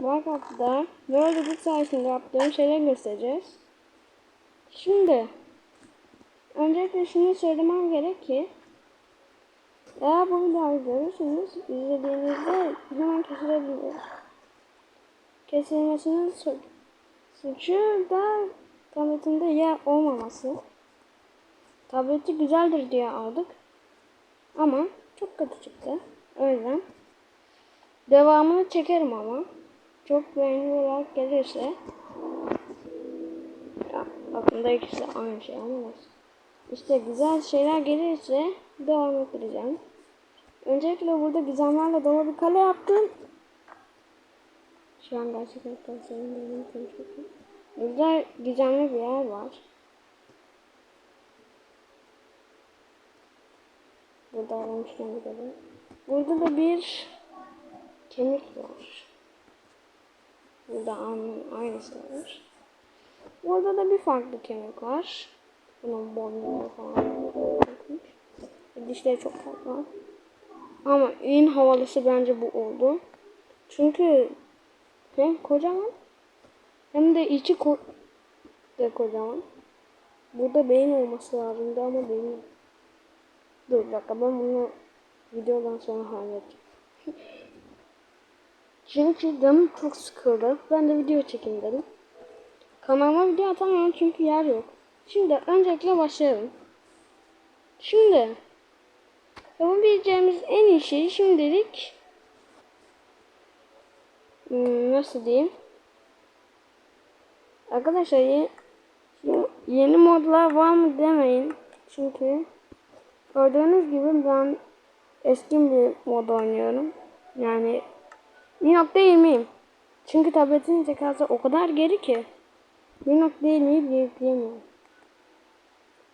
Minecraft'da World Edit sayesinde yaptığım şeyleri göstereceğiz. Şimdi öncelikle şunu söylemem gerek ki eğer bu videoyu görürseniz izlediğinizde hemen kesilebilir. Kesilmesinin su- suçu da tabletinde yer olmaması. Tableti güzeldir diye aldık. Ama çok kötü çıktı. O yüzden devamını çekerim ama çok beğeni olarak gelirse ya, aslında ikisi aynı şey ama neyse. İşte güzel şeyler gelirse devam ettireceğim. Öncelikle burada gizemlerle dolu bir kale yaptım. Şu an gerçekten senin benim konuşuyorum. Burada gizemli bir yer var. Burada aramışken gidelim. Burada da bir kemik var. Burada anın aynısı var. Burada da bir farklı kemik var. Bunun boynunu falan. Dişleri çok farklı. Ama en havalısı bence bu oldu. Çünkü hem kocaman hem de içi ko de kocaman. Burada beyin olması lazımdı ama beyin. Dur bir dakika ben bunu videodan sonra halledeceğim. çünkü canım çok sıkıldı. Ben de video çekeyim dedim. Kanalıma video atamıyorum çünkü yer yok. Şimdi öncelikle başlayalım. Şimdi yapabileceğimiz en iyi şey şimdilik hmm, nasıl diyeyim? Arkadaşlar yeni modlar var mı demeyin. Çünkü gördüğünüz gibi ben eski bir mod oynuyorum. Yani 1.20'yim. Çünkü tabletin zekası o kadar geri ki 1.20'yi bile yükleyemiyorum.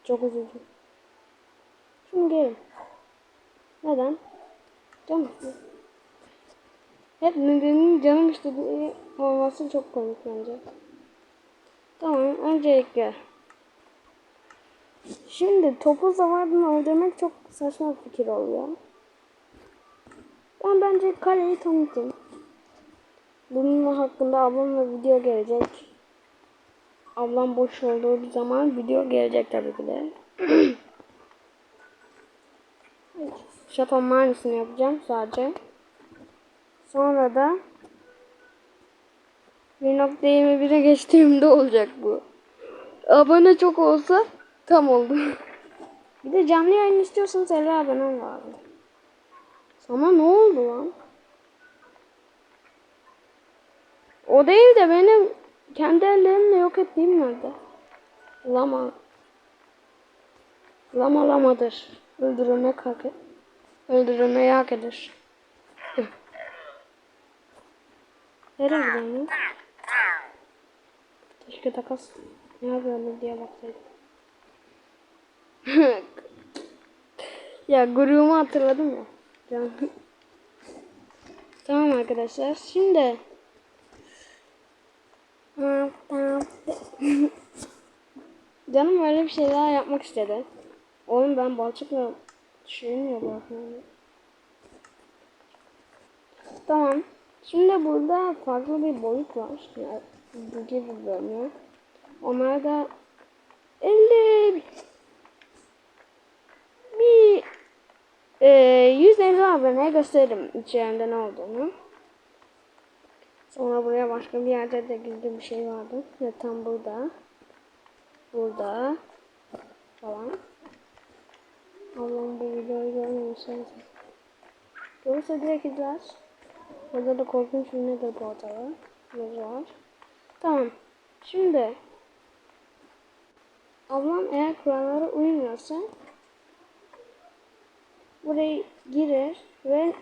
Çok üzücü. Şimdi gelin. Neden? Canım. Hep nedenin canım istediği olması çok komik bence. Tamam öncelikle. Şimdi topu zamanını öldürmek çok saçma fikir oluyor. Ben bence kaleyi tanıtayım. Bunun hakkında ablamla video gelecek. Ablam boş olduğu bir zaman video gelecek tabii ki de. Şatonun aynısını yapacağım sadece. Sonra da 1.21'e geçtiğimde olacak bu. Abone çok olsa tam oldu. bir de canlı yayın istiyorsanız 50 abonem lazım. Sana ne oldu lan? O değil de benim kendi ellerimle yok ettiğim nerede? Lama. Lama lamadır. Öldürülmek hak et. Öldürülmeyi hak eder. Nereye gidiyorsun ya? Keşke takas ne yapıyordu diye baksaydım. ya gururumu hatırladım ya. Tamam arkadaşlar. Şimdi Canım öyle bir şeyler yapmak istedi. Oğlum ben balçıkla şeyim ya bakmıyorum. Tamam. Şimdi burada farklı bir boyut var. Yani bu gibi görünüyor. Onlar da 50 bir e, 150 abone gösteririm içeride ne olduğunu. Sonra buraya başka bir yerde de gizli bir şey vardı. Ve tam burada. Burada. Falan. Allah'ım bu videoyu görmüyorsanız. Görürse direkt izler. Burada da korkunç bir nedir portalı. Yazı var. Tamam. Şimdi. Ablam eğer kurallara uymuyorsa buraya girer ve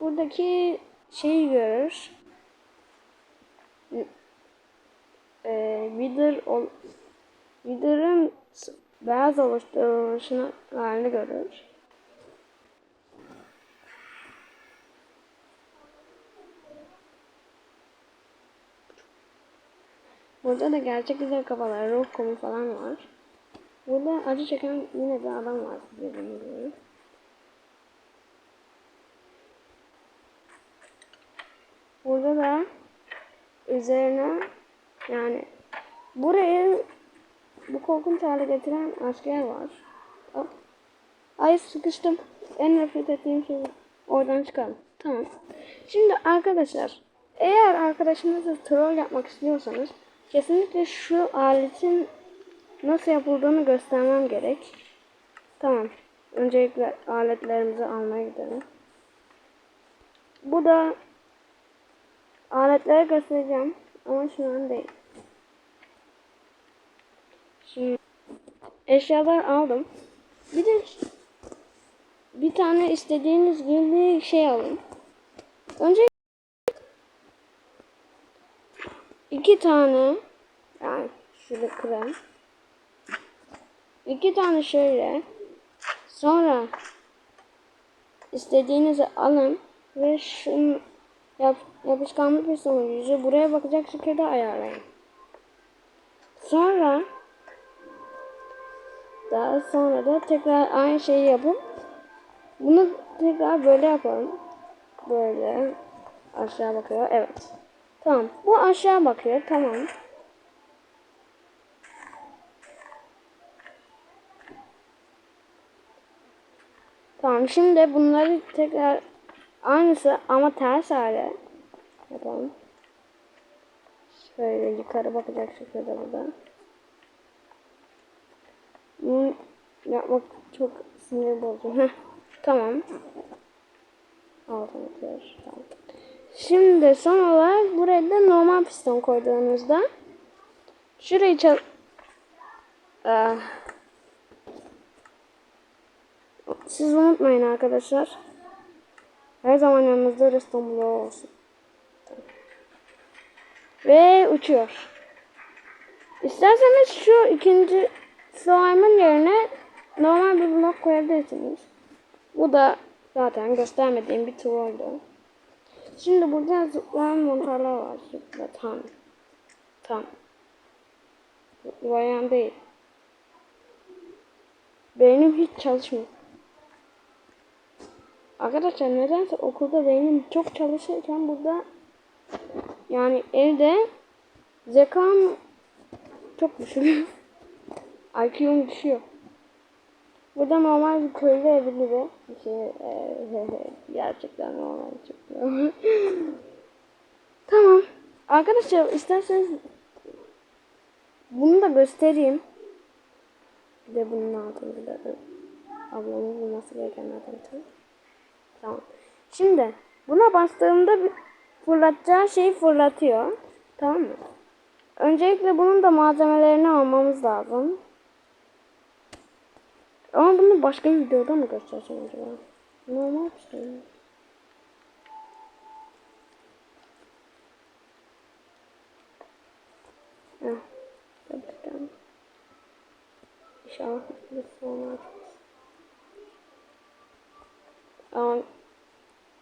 buradaki şeyi görür. Ee, Wither Wither'ın beyaz oluşturuluşunu halini görür. Burada da gerçek güzel kafalar, ruh komu falan var. Burada acı çeken yine bir adam var dediğim gibi. Burada da üzerine yani burayı bu korkunç hale getiren asker var. Hop. Ay sıkıştım. En nefret ettiğim şey. Oradan çıkalım. Tamam. Şimdi arkadaşlar eğer arkadaşınızla troll yapmak istiyorsanız kesinlikle şu aletin nasıl yapıldığını göstermem gerek. Tamam. Öncelikle aletlerimizi almaya gidelim. Bu da aletleri göstereceğim ama şu an değil. Şimdi eşyalar aldım. Bir de bir tane istediğiniz gibi şey alın. Önce iki tane yani şöyle krem. İki tane şöyle. Sonra istediğinizi alın ve şunu yap, yapışkanlık bir sonucu buraya bakacak şekilde ayarlayın. Sonra daha sonra da tekrar aynı şeyi yapıp bunu tekrar böyle yapalım. Böyle aşağı bakıyor. Evet. Tamam. Bu aşağı bakıyor. Tamam. Tamam. Şimdi bunları tekrar aynısı ama ters hale yapalım. Şöyle yukarı bakacak şekilde burada. Bunu yapmak çok sinir bozucu. Heh, tamam. Atıyoruz. Tamam. Şimdi son olarak buraya da normal piston koyduğunuzda şurayı çal... Ah. Siz unutmayın arkadaşlar. Her zaman yanınızda bloğu olsun. Ve uçuyor. İsterseniz şu ikinci slime'ın yerine normal bir blok koyabilirsiniz. Bu da zaten göstermediğim bir trolldu. Şimdi burada zıplayan mantarlar var. Zıplatan. Tam. Zıplayan değil. Beynim hiç çalışmıyor. Arkadaşlar nedense okulda beynim çok çalışırken burada yani evde zekam çok düşüyor. IQ'm düşüyor. Burada normal bir köylü evi gibi bir şey e, gerçekten normal çıkıyor. tamam. Arkadaşlar isterseniz bunu da göstereyim. Bir de bunun altını da ablamın bulması bir tane. Tamam. Şimdi buna bastığımda bir fırlatacağı şeyi fırlatıyor. Tamam mı? Öncelikle bunun da malzemelerini almamız lazım. Ama bunu başka bir videoda mı göstereceğim acaba? Normal bir şey mi? Heh, yapacağım. İnşallah bir açarız. Ama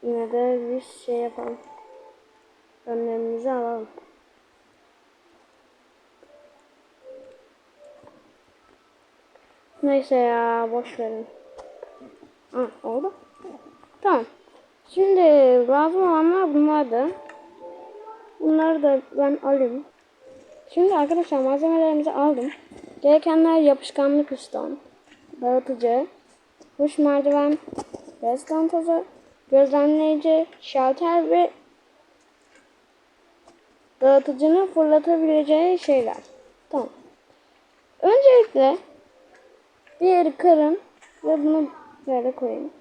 yine de bir şey yapalım. Önlemimizi alalım. Neyse ya boş verin. Ha, oldu. Tamam. Şimdi lazım olanlar bunlardı. Bunları da ben alayım. Şimdi arkadaşlar malzemelerimizi aldım. Gerekenler yapışkanlı piston, dağıtıcı, kuş merdiven, reston tozu, gözlemleyici, şalter ve dağıtıcının fırlatabileceği şeyler. Tamam. Öncelikle bir yeri kırın ve bunu böyle koyun.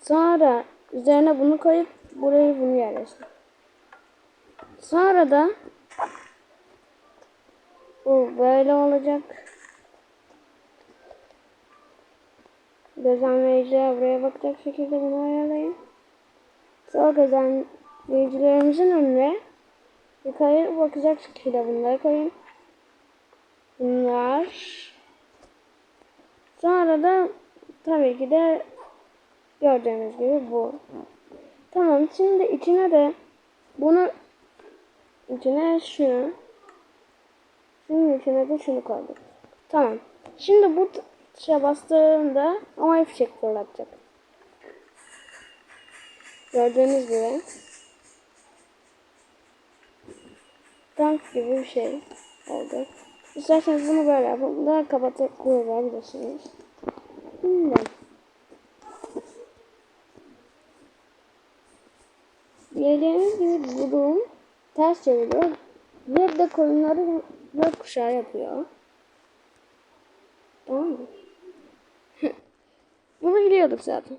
Sonra üzerine bunu koyup burayı bunu yerleştirin. Sonra da bu böyle olacak. Gözlemleyiciler buraya bakacak şekilde bunu ayarlayın. Sonra gözlemleyicilerimizin önüne yukarı bakacak şekilde bunları koyun. Bunlar Sonra da tabii ki de gördüğünüz gibi bu. Tamam şimdi içine de bunu içine şunu şunun içine de şunu koyduk. Tamam. Şimdi bu tuşa bastığında havai fişek fırlatacak. Gördüğünüz gibi. gibi bir şey oldu. İsterseniz bunu böyle yapıp da kapatıp kullanabilirsiniz. Şimdi. Bildiğiniz gibi bu durum ters çeviriyor. Bir de koyunları gökkuşağı yapıyor. Tamam mı? Bunu biliyorduk zaten.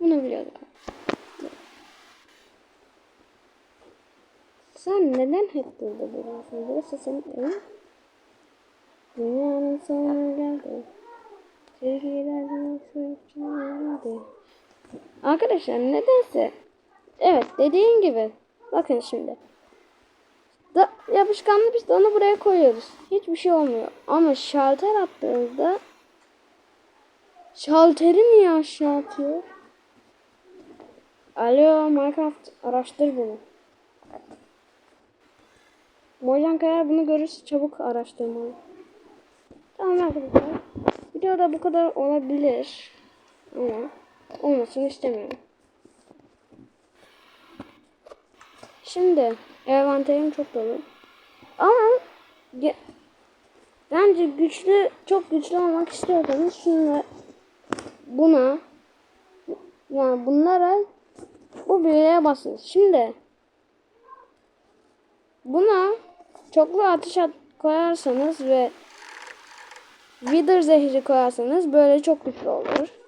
Bunu biliyorduk. Sen neden hep burada duruyorsun? Burası senin evin. Arkadaşlar nedense Evet dediğin gibi. Bakın şimdi. Da, yapışkanlı onu buraya koyuyoruz. Hiçbir şey olmuyor. Ama şalter attığımızda şalteri niye aşağı atıyor? Alo Minecraft araştır bunu. Mojang eğer bunu görürse çabuk araştırmalı. Tamam arkadaşlar. Videoda bu kadar olabilir. Ama olmasını istemiyorum. Şimdi envanterim çok dolu. Ama bence güçlü çok güçlü olmak istiyorsanız şunu buna yani bunlara bu büyüye basın. Şimdi buna çoklu atış at koyarsanız ve Wither zehri koyarsanız böyle çok güçlü olur.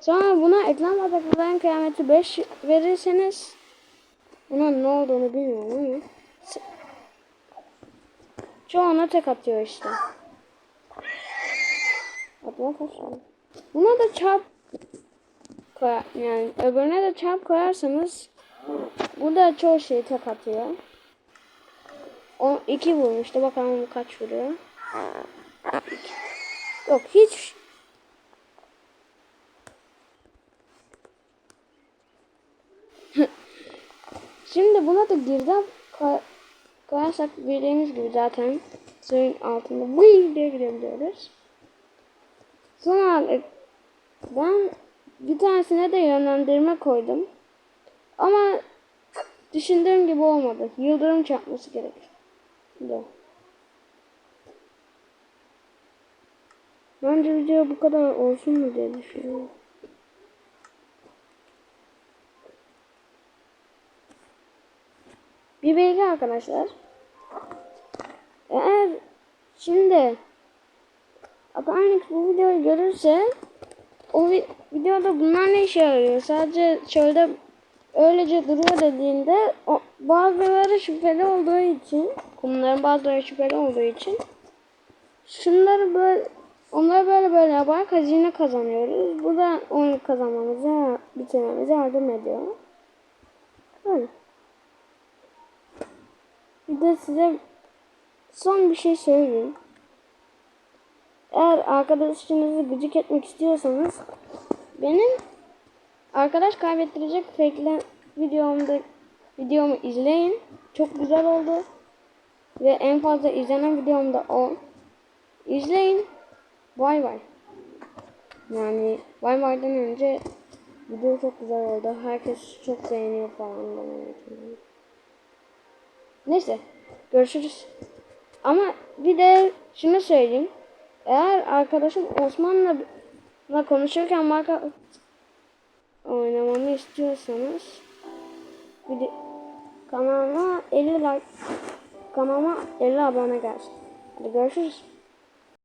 Sonra buna eklem bataklıların kıyameti 5 verirseniz Buna ne olduğunu bilmiyorum ama çoğuna tek atıyor işte. Atma kaçıyor. Buna da çarp koyar, yani öbürüne de çarp koyarsanız bu da çoğu şeyi tek atıyor. O iki vurmuştu. Bakalım kaç vuruyor. Yok hiç Şimdi buna da koy koyarsak bildiğiniz gibi zaten suyun altında bu diye girebiliyoruz. Sonra ben bir tanesine de yönlendirme koydum. Ama düşündüğüm gibi olmadı. Yıldırım çarpması gerekir. De. Bence video bu kadar olsun mu diye düşünüyorum. Bir bilgi arkadaşlar. Eğer şimdi Aparnix bu videoyu görürse o vi videoda bunlar ne işe yarıyor? Sadece çölde öylece duruyor dediğinde o, bazıları şüpheli olduğu için kumların bazıları şüpheli olduğu için şunları böyle onları böyle böyle yaparak hazine kazanıyoruz. Bu da oyunu kazanmamıza bitirmemize yardım ediyor. Böyle. Bir de size son bir şey söyleyeyim. Eğer arkadaşınızı gıcık etmek istiyorsanız benim arkadaş kaybettirecek fake'le videomda videomu izleyin. Çok güzel oldu. Ve en fazla izlenen videom da o. İzleyin. Bay bay. Yani bay bay'dan önce video çok güzel oldu. Herkes çok beğeniyor falan bana. Neyse. Görüşürüz. Ama bir de şunu söyleyeyim. Eğer arkadaşım Osman'la konuşurken marka oynamamı istiyorsanız bir de kanalıma 50 like kanalıma 50 abone gelsin. Hadi görüşürüz.